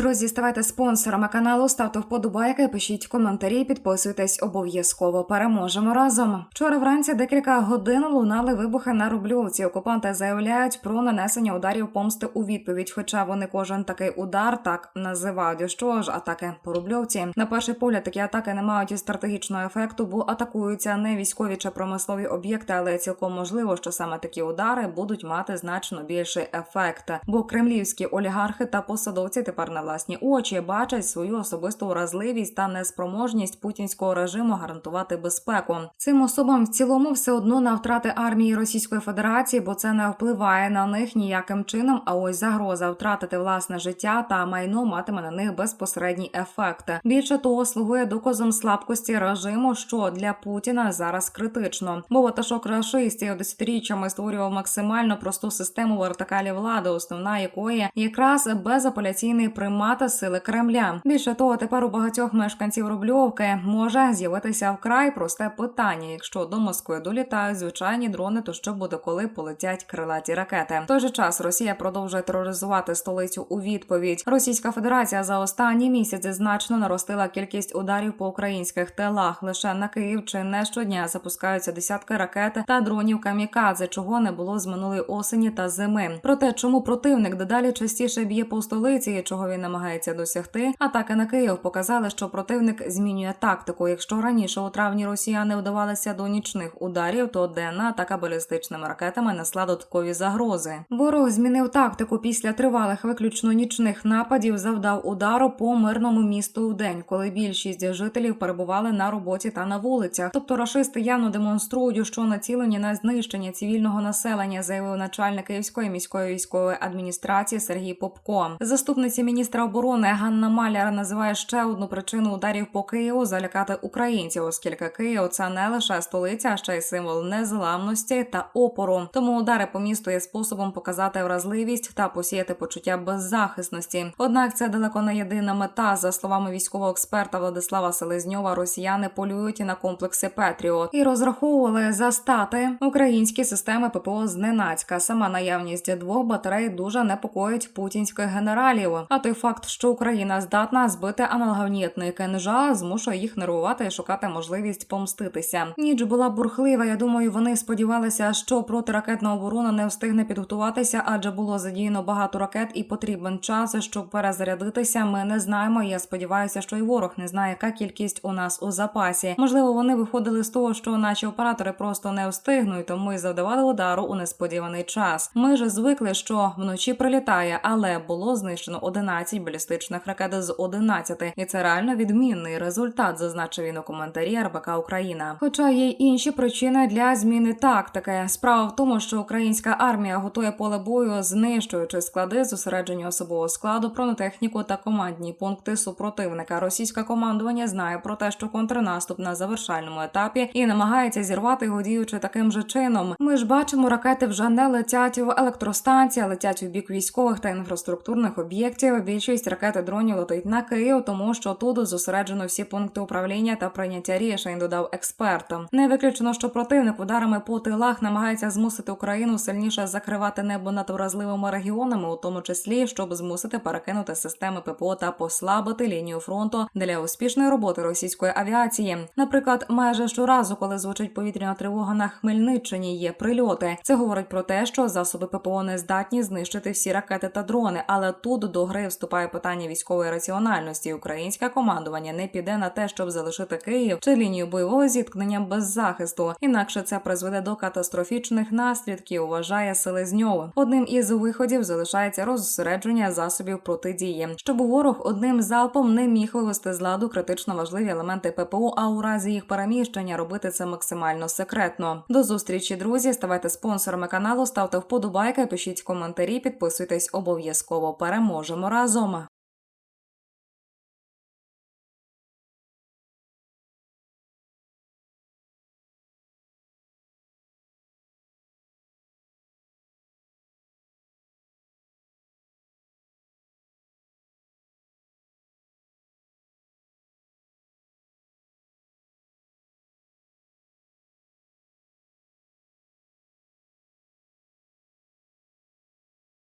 Друзі, ставайте спонсорами каналу, ставте вподобайки, пишіть коментарі, підписуйтесь обов'язково. Переможемо разом. Вчора вранці декілька годин лунали вибухи на Рубльовці. Окупанти заявляють про нанесення ударів помсти у відповідь. Хоча вони кожен такий удар так називають. Що ж, атаки по Рубльовці. На перший погляд такі атаки не мають і стратегічного ефекту, бо атакуються не військові чи промислові об'єкти, але цілком можливо, що саме такі удари будуть мати значно більший ефект. Бо кремлівські олігархи та посадовці тепер на власні очі бачать свою особисту уразливість та неспроможність путінського режиму гарантувати безпеку. Цим особам в цілому все одно на втрати армії Російської Федерації, бо це не впливає на них ніяким чином. А ось загроза втратити власне життя та майно матиме на них безпосередній ефект. Більше того, слугує доказом слабкості режиму, що для Путіна зараз критично. Бо ватажок рашистів десятиріччями створював максимально просту систему вертикалі влади, основна якої якраз безапеляційний примата сили Кремля. Більше того, тепер у багатьох мешканців Рубльовки може з'явитися вкрай просте питання: якщо до Москви долітають звичайні дрони, то що буде, коли полетять крилаті ракети? В той же час Росія продовжує тероризувати столицю у відповідь. Російська Федерація за останні місяці значно наростила кількість ударів по українських тилах. Лише на Київ чи не щодня запускаються десятки ракет та дронів камікадзе, чого не було з минулої осені та зими. Про те, чому противник дедалі частіше б'є по столиці і чого він намагається досягти. Атаки на Київ показали, що противник змінює тактику. Якщо раніше у травні росіяни вдавалися до нічних ударів, то денна атака балістичними ракетами несла додаткові загрози. Ворог змінив тактику після тривалих виключно нічних нападів. Завдав удару по мирному місту в день, коли більшість жителів перебували на роботі та на вулицях. Тобто рашисти явно демонструють, що націлені на знищення цивільного населення, заявив начальник Київської міської військової адміністрації Сергій Попко. Заступниця міністра оборони Ганна Маляр називає ще одну причину ударів по Києву залякати українців, оскільки Київ це не лише столиця, а ще й символ незламності та опору. Тому удари по місту є способом показати вразливість та посіяти почуття беззахисності. Однак це далеко не єдина мета. За словами військового експерта Владислава Селезньова, росіяни полюють на комплекси Петріот і розраховували застати українські системи ППО зненацька. Сама наявність двох батарей дуже непокоїть путінських генералів. А той факт, що Україна здатна збити аналогавнітний кинжал, змушує їх нервувати і шукати можливість помститися. Ніч була бурхлива. Я думаю, вони сподівалися, що протиракетна оборона не встигне підготуватися, адже було задіяно багато ракет і потрібен час, щоб перезарядитися. Ми не знаємо. Я сподіваюся, що і ворог не знає, яка кількість у нас у запасі. Можливо, вони виходили з того, що наші оператори просто не встигнуть, тому й завдавали удару у несподіваний час. Ми ж звикли, що вночі прилітає, але було знищено 11 балістичних ракет з 11. і це реально відмінний результат, зазначив він у коментарі РБК Україна. Хоча є й інші причини для зміни тактики. Справа в тому, що українська армія готує поле бою, знищуючи склади зосередження особового складу, бронетехніку та командні пункти супротивника. Російське командування знає про те, що контрнаступ на завершальному етапі і намагається зірвати його діючи таким же чином. Ми ж бачимо, ракети вже не летять в електростанції, а летять у бік військових та інфраструктурних об'єктів. Більшість ракет і дронів летить на Київ, тому що тут зосереджено всі пункти управління та прийняття рішень. Додав експерт. Не виключено, що противник ударами по тилах намагається змусити Україну сильніше закривати небо над вразливими регіонами, у тому числі щоб змусити перекинути системи ППО та послабити лінію фронту для успішної роботи російської авіації. Наприклад, майже щоразу, коли звучить повітряна тривога на Хмельниччині, є прильоти. Це говорить про те, що засоби ППО не здатні знищити всі ракети та дрони. Але тут до гри вступає питання військової раціональності. Українське командування не піде на те, щоб залишити Київ чи лінію бойового зіткнення без захисту. Інакше це призведе до катастрофічних наслідків. Вважає Селезньов. Одним із виходів залишається розсередження засобів протидії, щоб ворог одним залпом не міг вивести з ладу критично важливі елементи ППО, а у разі їх переміщення робити це максимально секретно. До зустрічі, друзі. Ставайте спонсорами каналу, ставте вподобайки, пишіть коментарі, підписуйтесь обов'язково. Переможемо разом. Rizoma.